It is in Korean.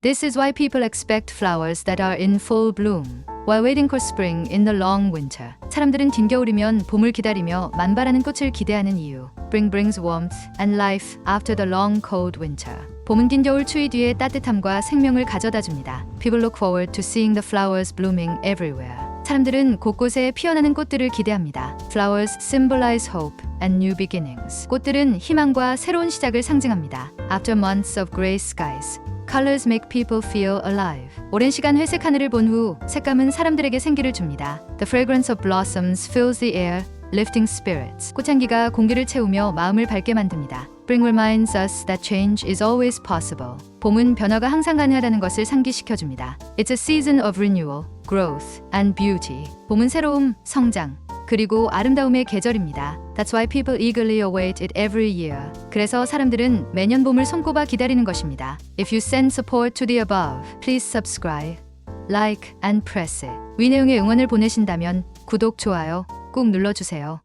This is why people expect flowers that are in full bloom while waiting for spring in the long winter. 사람들은 긴 겨울이면 봄을 기다리며 만발하는 꽃을 기대하는 이유. Spring brings warmth and life after the long cold winter. 봄은 긴 겨울 추위 뒤에 따뜻함과 생명을 가져다 줍니다. People look forward to seeing the flowers blooming everywhere. 사람들은 곳곳에 피어나는 꽃들을 기대합니다. Flowers symbolize hope and new beginnings. 꽃들은 희망과 새로운 시작을 상징합니다. After months of gray skies, colors make people feel alive. 오랜 시간 회색 하늘을 본 후 색감은 사람들에게 생기를 줍니다. The fragrance of blossoms fills the air, lifting spirits. 꽃향기가 공기를 채우며 마음을 밝게 만듭니다. Spring reminds us that change is always possible. 봄은 변화가 항상 가능하다는 것을 상기시켜 줍니다. It's a season of renewal, growth, and beauty. 봄은 새로움, 성장, 그리고 아름다움의 계절입니다. That's why people eagerly await it every year. 그래서 사람들은 매년 봄을 손꼽아 기다리는 것입니다. If you send support to the above, please subscribe, like, and press it. 위 내용의 응원을 보내신다면 구독, 좋아요 꾹 눌러주세요.